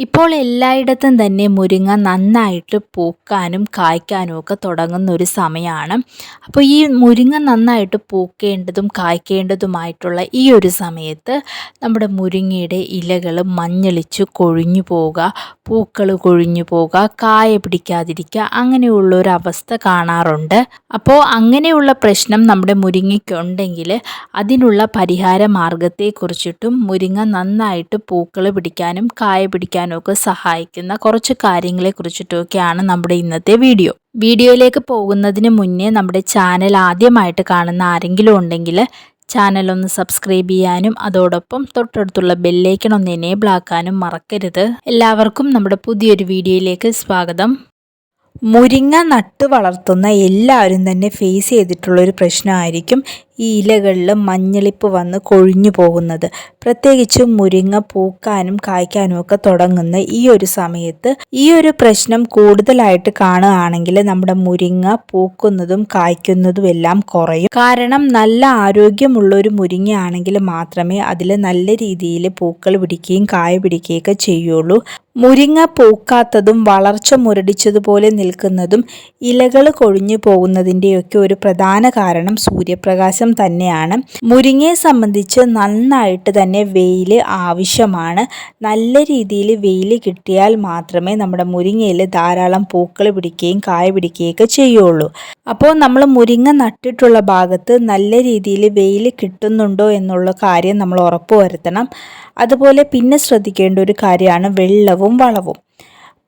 ഇപ്പോൾ എല്ലായിടത്തും തന്നെ മുരിങ്ങ നന്നായിട്ട് പൂക്കാനും കായ്ക്കാനും ഒക്കെ തുടങ്ങുന്ന ഒരു സമയമാണ് അപ്പോൾ ഈ മുരിങ്ങ നന്നായിട്ട് പൂക്കേണ്ടതും കായ്ക്കേണ്ടതുമായിട്ടുള്ള ഈ ഒരു സമയത്ത് നമ്മുടെ മുരിങ്ങയുടെ ഇലകൾ മഞ്ഞളിച്ച് കൊഴിഞ്ഞു പോവുക പൂക്കൾ കൊഴിഞ്ഞു പോവുക കായ പിടിക്കാതിരിക്കുക അങ്ങനെയുള്ള ഒരു അവസ്ഥ കാണാറുണ്ട്. അപ്പോൾ അങ്ങനെയുള്ള പ്രശ്നം നമ്മുടെ മുരിങ്ങയ്ക്കുണ്ടെങ്കിൽ അതിനുള്ള പരിഹാര മാർഗത്തെക്കുറിച്ചിട്ടും മുരിങ്ങ നന്നായിട്ട് പൂക്കൾ പിടിക്കാനും കായ പിടിക്കാനും ഒക്കെ സഹായിക്കുന്ന കുറച്ച് കാര്യങ്ങളെ കുറിച്ചിട്ടൊക്കെയാണ് നമ്മുടെ ഇന്നത്തെ വീഡിയോ. വീഡിയോയിലേക്ക് പോകുന്നതിന് മുന്നേ നമ്മുടെ ചാനൽ ആദ്യമായിട്ട് കാണുന്ന ആരെങ്കിലും ഉണ്ടെങ്കിൽ ചാനൽ ഒന്ന് സബ്സ്ക്രൈബ് ചെയ്യാനും അതോടൊപ്പം തൊട്ടടുത്തുള്ള ബെല്ലേക്കൺ ഒന്ന് എനേബിൾ ആക്കാനും മറക്കരുത്. എല്ലാവർക്കും നമ്മുടെ പുതിയൊരു വീഡിയോയിലേക്ക് സ്വാഗതം. മുരിങ്ങ നട്ട് വളർത്തുന്ന എല്ലാവരും തന്നെ ഫേസ് ചെയ്തിട്ടുള്ള ഒരു പ്രശ്നമായിരിക്കും ഈ ഇലകളിൽ മഞ്ഞളിപ്പ് വന്ന് കൊഴിഞ്ഞു പോകുന്നത്. പ്രത്യേകിച്ചും മുരിങ്ങ പൂക്കാനും കായ്ക്കാനും ഒക്കെ തുടങ്ങുന്ന ഈ ഒരു സമയത്ത് ഈ ഒരു പ്രശ്നം കൂടുതലായിട്ട് കാണുകയാണെങ്കിൽ നമ്മുടെ മുരിങ്ങ പൂക്കുന്നതും കായ്ക്കുന്നതും എല്ലാം കുറയും. കാരണം നല്ല ആരോഗ്യമുള്ള ഒരു മുരിങ്ങയാണെങ്കിൽ മാത്രമേ അതിൽ നല്ല രീതിയിൽ പൂക്കൾ പിടിക്കുകയും കായ പിടിക്കുകയൊക്കെ ചെയ്യുള്ളൂ. മുരിങ്ങ പൂക്കാത്തതും വളർച്ച മുരടിച്ചതുപോലെ നിൽക്കുന്നതും ഇലകൾ കൊഴിഞ്ഞു പോകുന്നതിന്റെയൊക്കെ ഒരു പ്രധാന കാരണം സൂര്യപ്രകാശം തന്നെയാണ്. മുരിങ്ങയെ സംബന്ധിച്ച് നന്നായിട്ട് തന്നെ വെയിൽ ആവശ്യമാണ്. നല്ല രീതിയിൽ വെയിൽ കിട്ടിയാൽ മാത്രമേ നമ്മുടെ മുരിങ്ങയിൽ ധാരാളം പൂക്കൾ പിടിക്കുകയും കായ പിടിക്കുകയൊക്കെ ചെയ്യുള്ളൂ. അപ്പോൾ നമ്മൾ മുരിങ്ങ നട്ടിട്ടുള്ള ഭാഗത്ത് നല്ല രീതിയിൽ വെയിൽ കിട്ടുന്നുണ്ടോ എന്നുള്ള കാര്യം നമ്മൾ ഉറപ്പ് വരുത്തണം അതുപോലെ പിന്നെ ശ്രദ്ധിക്കേണ്ട ഒരു കാര്യമാണ് വെള്ളവും വളവും.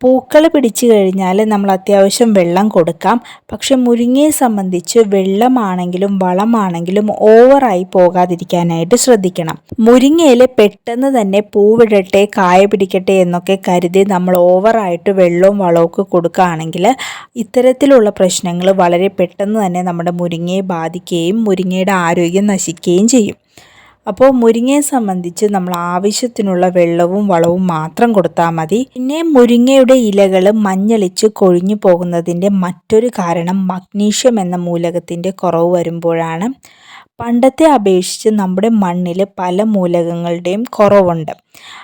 പൂക്കൾ പിടിച്ചു കഴിഞ്ഞാൽ നമ്മൾ അത്യാവശ്യം വെള്ളം കൊടുക്കാം. പക്ഷെ മുരിങ്ങയെ സംബന്ധിച്ച് വെള്ളമാണെങ്കിലും വളമാണെങ്കിലും ഓവറായി പോകാതിരിക്കാനായിട്ട് ശ്രദ്ധിക്കണം. മുരിങ്ങയിൽ പെട്ടെന്ന് തന്നെ പൂവിടട്ടെ കായ പിടിക്കട്ടെ എന്നൊക്കെ കരുതി നമ്മൾ ഓവറായിട്ട് വെള്ളവും വളവും കൊടുക്കുകയാണെങ്കിൽ ഇത്തരത്തിലുള്ള പ്രശ്നങ്ങൾ വളരെ പെട്ടെന്ന് തന്നെ നമ്മുടെ മുരിങ്ങയെ ബാധിക്കുകയും മുരിങ്ങയുടെ ആരോഗ്യം നശിക്കുകയും ചെയ്യും. അപ്പോൾ മുരിങ്ങയെ സംബന്ധിച്ച് നമ്മൾ ആവശ്യത്തിനുള്ള വെള്ളവും വളവും മാത്രം കൊടുത്താൽ മതി. പിന്നെ മുരിങ്ങയുടെ ഇലകൾ മഞ്ഞളിച്ച് കൊഴിഞ്ഞു പോകുന്നതിന്റെ മറ്റൊരു കാരണം മഗ്നീഷ്യം എന്ന മൂലകത്തിന്റെ കുറവ് വരുമ്പോഴാണ്. പണ്ടത്തെ അപേക്ഷിച്ച് നമ്മുടെ മണ്ണിൽ പല മൂലകങ്ങളുടെയും കുറവുണ്ട്.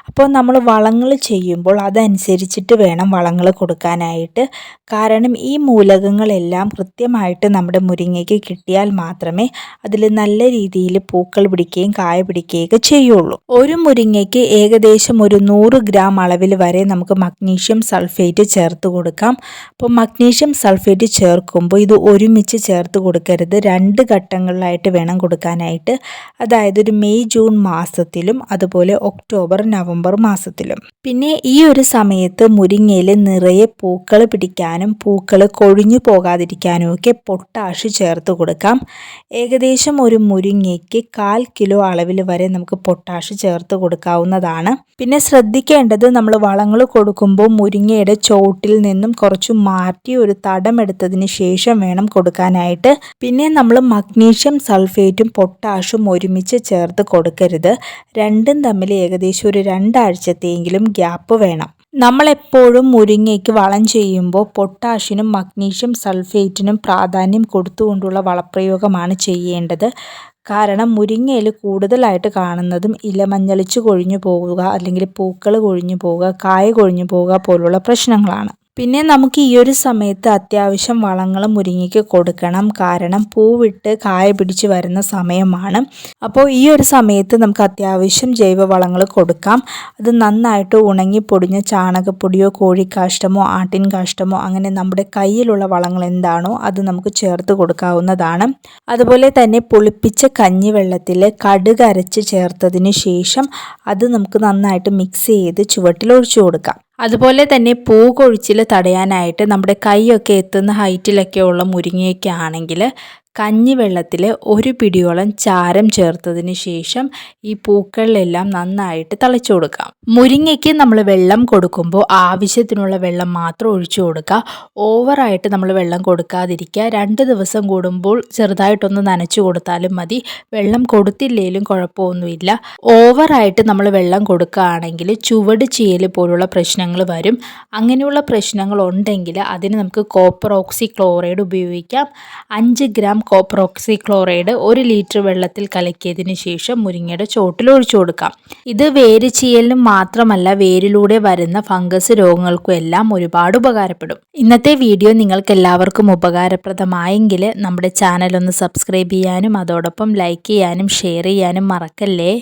അപ്പോൾ നമ്മൾ വളങ്ങൾ ചെയ്യുമ്പോൾ അതനുസരിച്ചിട്ട് വേണം വളങ്ങൾ കൊടുക്കാനായിട്ട്. കാരണം ഈ മൂലകങ്ങളെല്ലാം കൃത്യമായിട്ട് നമ്മുടെ മുരിങ്ങയ്ക്ക് കിട്ടിയാൽ മാത്രമേ അതിൽ നല്ല രീതിയിൽ പൂക്കൾ പിടിക്കുകയും കായ പിടിക്കുകയൊക്കെ ചെയ്യുള്ളൂ. ഒരു മുരിങ്ങയ്ക്ക് ഏകദേശം ഒരു നൂറ് ഗ്രാം അളവിൽ വരെ നമുക്ക് മഗ്നീഷ്യം സൾഫേറ്റ് ചേർത്ത് കൊടുക്കാം. അപ്പോൾ മഗ്നീഷ്യം സൾഫേറ്റ് ചേർക്കുമ്പോൾ ഇത് ഒരുമിച്ച് ചേർത്ത് കൊടുക്കരുത്. രണ്ട് ഘട്ടങ്ങളിലായിട്ട് വേണം കൊടുക്കാനായിട്ട്. അതായത് ഒരു മെയ് ജൂൺ മാസത്തിലും അതുപോലെ ഒക്ടോബർ നവംബർ മാസത്തിലും. പിന്നെ ഈ ഒരു സമയത്ത് മുരിങ്ങയിൽ നിറയെ പൂക്കൾ പിടിക്കാനും പൂക്കൾ കൊഴിഞ്ഞു പോകാതിരിക്കാനും ഒക്കെ പൊട്ടാഷ് ചേർത്ത് കൊടുക്കാം. ഏകദേശം ഒരു മുരിങ്ങയ്ക്ക് കാൽ കിലോ അളവിൽ വരെ നമുക്ക് പൊട്ടാഷ് ചേർത്ത് കൊടുക്കാവുന്നതാണ്. പിന്നെ ശ്രദ്ധിക്കേണ്ടത് നമ്മൾ വളങ്ങൾ കൊടുക്കുമ്പോൾ മുരിങ്ങയുടെ ചോട്ടിൽ നിന്നും കുറച്ച് മാറ്റി ഒരു തടം എടുത്തതിന് ശേഷം വേണം കൊടുക്കാനായിട്ട്. പിന്നെ നമ്മൾ മഗ്നീഷ്യം സൾഫേറ്റും പൊട്ടാഷും ഒരുമിച്ച് ചേർത്ത് കൊടുക്കരുത്. രണ്ടും തമ്മിൽ ഏകദേശം ഒരു രണ്ടാഴ്ചത്തെയെങ്കിലും ഗ്യാപ്പ് വേണം. നമ്മളെപ്പോഴും മുരിങ്ങയ്ക്ക് വളം ചെയ്യുമ്പോൾ പൊട്ടാഷിനും മഗ്നീഷ്യം സൾഫേറ്റിനും പ്രാധാന്യം കൊടുത്തുകൊണ്ടുള്ള വളപ്രയോഗമാണ് ചെയ്യേണ്ടത്. കാരണം മുരിങ്ങയിൽ കൂടുതലായിട്ട് കാണുന്നതും ഇല മഞ്ഞളിച്ച് കൊഴിഞ്ഞു പോവുക അല്ലെങ്കിൽ പൂക്കൾ കൊഴിഞ്ഞു പോവുക കായ കൊഴിഞ്ഞു പോവുക പോലുള്ള പ്രശ്നങ്ങളാണ്. പിന്നെ നമുക്ക് ഈ ഒരു സമയത്ത് അത്യാവശ്യം വളങ്ങൾ മുരിങ്ങയ്ക്ക് കൊടുക്കണം. കാരണം പൂവിട്ട് കായ പിടിച്ച് വരുന്ന സമയമാണ്. അപ്പോൾ ഈ ഒരു സമയത്ത് നമുക്ക് അത്യാവശ്യം ജൈവവളങ്ങൾ കൊടുക്കാം. അത് നന്നായിട്ട് ഉണങ്ങി പൊടിഞ്ഞ ചാണകപ്പൊടിയോ കോഴിക്കാഷ്ടമോ ആട്ടിൻ കാഷ്ടമോ അങ്ങനെ നമ്മുടെ കയ്യിലുള്ള വളങ്ങൾ എന്താണോ അത് നമുക്ക് ചേർത്ത് കൊടുക്കാവുന്നതാണ്. അതുപോലെ തന്നെ പുളിപ്പിച്ച കഞ്ഞിവെള്ളത്തിൽ കടുക് അരച്ച് ചേർത്തതിന് ശേഷം അത് നമുക്ക് നന്നായിട്ട് മിക്സ് ചെയ്ത് ചുവട്ടിൽ ഒഴിച്ചു കൊടുക്കാം. അതുപോലെ തന്നെ പൂ കൊഴിച്ചിൽ തടയാനായിട്ട് നമ്മുടെ കൈയൊക്കെ എത്തുന്ന ഹൈറ്റിലൊക്കെ ഉള്ള മുരിങ്ങയൊക്കെ ആണെങ്കിൽ കഞ്ഞിവെള്ളത്തിൽ ഒരു പിടിയോളം ചാരം ചേർത്തതിന് ശേഷം ഈ പൂക്കളിലെല്ലാം നന്നായിട്ട് തളിച്ചു കൊടുക്കാം മുരിങ്ങയ്ക്ക് നമ്മൾ വെള്ളം കൊടുക്കുമ്പോൾ ആവശ്യത്തിനുള്ള വെള്ളം മാത്രം ഒഴിച്ചു കൊടുക്കുക. ഓവറായിട്ട് നമ്മൾ വെള്ളം കൊടുക്കാതിരിക്കുക. രണ്ട് ദിവസം കൂടുമ്പോൾ ചെറുതായിട്ടൊന്ന് നനച്ചു കൊടുത്താലും മതി. വെള്ളം കൊടുത്തില്ലെങ്കിലും കുഴപ്പമൊന്നുമില്ല. ഓവറായിട്ട് നമ്മൾ വെള്ളം കൊടുക്കുകയാണെങ്കിൽ ചുവട് ചീയൽ പോലുള്ള പ്രശ്നങ്ങൾ വരും. അങ്ങനെയുള്ള പ്രശ്നങ്ങൾ ഉണ്ടെങ്കിൽ അതിന് നമുക്ക് കോപ്പർ ഓക്സി ക്ലോറൈഡ് ഉപയോഗിക്കാം. അഞ്ച് ഗ്രാം കോപ്രോക്സി ക്ലോറൈഡ് ഒരു ലിറ്റർ വെള്ളത്തിൽ കലക്കിയതിന് ശേഷം മുരിങ്ങയുടെ ചോട്ടിൽ ഒഴിച്ചു കൊടുക്കാം. ഇത് വേര് ചീയലിനും മാത്രമല്ല വേരിലൂടെ വരുന്ന ഫംഗസ് രോഗങ്ങൾക്കും എല്ലാം ഒരുപാട് ഉപകാരപ്പെടും. ഇന്നത്തെ വീഡിയോ നിങ്ങൾക്ക് എല്ലാവർക്കും ഉപകാരപ്രദമായെങ്കിൽ നമ്മുടെ ചാനൽ ഒന്ന് സബ്സ്ക്രൈബ് ചെയ്യാനും അതോടൊപ്പം ലൈക്ക് ചെയ്യാനും ഷെയർ ചെയ്യാനും മറക്കല്ലേ?